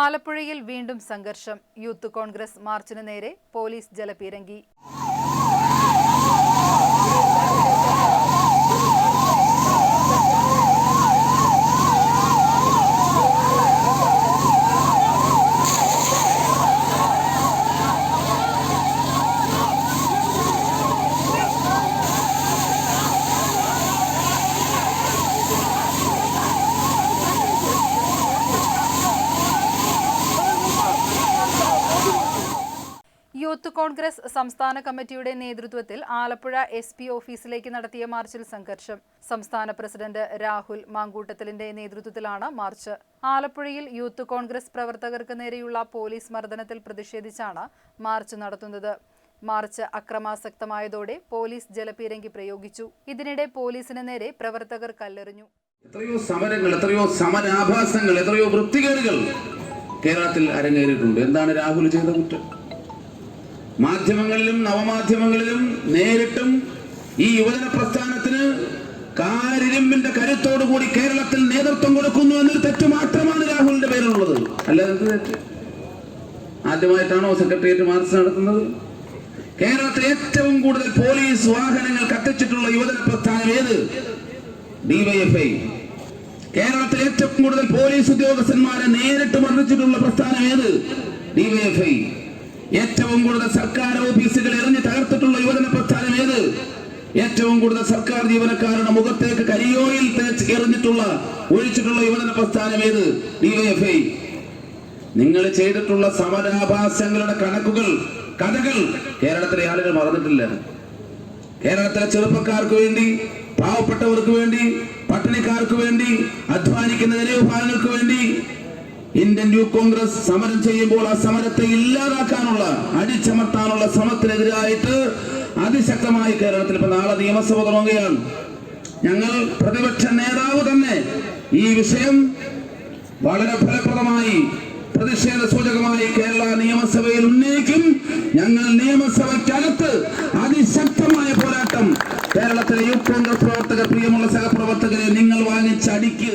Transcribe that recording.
ആലപ്പുഴയിൽ വീണ്ടും സംഘർഷം. യൂത്ത് കോൺഗ്രസ് മാർച്ചിനു നേരെ പോലീസ് ജലപീരങ്കി. യൂത്ത് കോൺഗ്രസ് സംസ്ഥാന കമ്മിറ്റിയുടെ നേതൃത്വത്തിൽ ആലപ്പുഴ എസ് പി ഓഫീസിലേക്ക് നടത്തിയ മാർച്ചിൽ സംഘർഷം. സംസ്ഥാന പ്രസിഡന്റ് രാഹുൽ മാങ്കൂട്ടത്തിലിന്റെ നേതൃത്വത്തിലാണ് മാർച്ച്. ആലപ്പുഴയിൽ യൂത്ത് കോൺഗ്രസ് പ്രവർത്തകർക്ക് നേരെയുള്ള പോലീസ് മർദ്ദനത്തിൽ പ്രതിഷേധിച്ചാണ് മാർച്ച് നടത്തുന്നത്. മാർച്ച് അക്രമാസക്തമായതോടെ പോലീസ് ജലപീരങ്കി പ്രയോഗിച്ചു. ഇതിനിടെ പോലീസിന് നേരെ പ്രവർത്തകർ കല്ലെറിഞ്ഞു. എത്രയോ സമരങ്ങൾ എത്രയോ സമരാഭാസങ്ങൾ എത്രയോ വൃത്തികേടുകൾ കേരളത്തിൽ അരങ്ങേറിയിട്ടുണ്ട്. എന്താണ് രാഹുൽ ചെയ്ത കുറ്റം? മാധ്യമങ്ങളിലും നവമാധ്യമങ്ങളിലും നേരിട്ടും ഈ യുവജന പ്രസ്ഥാനത്തിന് കാരിരുമ്പിന്റെ കരുത്തോടുകൂടി കേരളത്തിൽ നേതൃത്വം കൊടുക്കുന്നു എന്നൊരു തെറ്റ് മാത്രമാണ് രാഹുലിന്റെ പേരിലുള്ളത്. അല്ലാതെ എന്ത് തെറ്റ്? ആദ്യമായിട്ടാണോ സെക്രട്ടേറിയറ്റ് മാർച്ച് നടത്തുന്നത്? കേരളത്തിൽ ഏറ്റവും കൂടുതൽ പോലീസ് വാഹനങ്ങൾ കത്തിച്ചിട്ടുള്ള യുവജന പ്രസ്ഥാനം ഏത്? ഡിവൈഎഫ്ഐ കേരളത്തിൽ ഏറ്റവും കൂടുതൽ പോലീസ് ഉദ്യോഗസ്ഥന്മാരെ നേരിട്ട് മർദ്ദിച്ചിട്ടുള്ള പ്രസ്ഥാനം ഏത്? ഡിവൈഎഫ്ഐ ഏറ്റവും കൂടുതൽ സർക്കാർ ഓഫീസുകൾ എറിഞ്ഞ് തകർത്തിട്ടുള്ള യുവജന പ്രസ്ഥാനം ഏത്? ഏറ്റവും കൂടുതൽ സർക്കാർ ജീവനക്കാരുടെ മുഖത്തേക്ക് കരിയോയിൽ തേച്ച് എറിഞ്ഞിട്ടുള്ള ഒഴിച്ചിട്ടുള്ള യുവജന പ്രസ്ഥാനം ഏത്? ഡിവൈഎഫ്ഐ നിങ്ങൾ ചെയ്തിട്ടുള്ള സമരാഭാസങ്ങളുടെ കണക്കുകൾ കഥകൾ കേരളത്തിലെ ആളുകൾ മറന്നിട്ടില്ല. കേരളത്തിലെ ചെറുപ്പക്കാർക്ക് വേണ്ടി പാവപ്പെട്ടവർക്ക് വേണ്ടി പട്ടിണിക്കാർക്ക് വേണ്ടി അധ്വാനിക്കുന്ന നിലവിഭാഗങ്ങൾക്ക് വേണ്ടി ഇന്ത്യൻ യൂത്ത് കോൺഗ്രസ് സമരം ചെയ്യുമ്പോൾ ആ സമരത്തെ ഇല്ലാതാക്കാനുള്ള അടിച്ചമർത്താനുള്ള ശ്രമത്തിനെതിരായിട്ട് അതിശക്തമായി കേരളത്തിൽ ഇപ്പൊ നാളെ നിയമസഭ തുടങ്ങുകയാണ്. ഞങ്ങൾ പ്രതിപക്ഷ നേതാവ് തന്നെ ഈ വിഷയം വളരെ ഫലപ്രദമായി പ്രതിഷേധ സൂചകമായി കേരള നിയമസഭയിൽ ഉന്നയിക്കും. ഞങ്ങൾ നിയമസഭയ്ക്കകത്ത് അതിശക്തമായ പോരാട്ടം കേരളത്തിലെ യൂത്ത് കോൺഗ്രസ് പ്രവർത്തക പ്രിയമുള്ള സഹപ്രവർത്തകരെ നിങ്ങൾ വാങ്ങിച്ചടിക്ക്.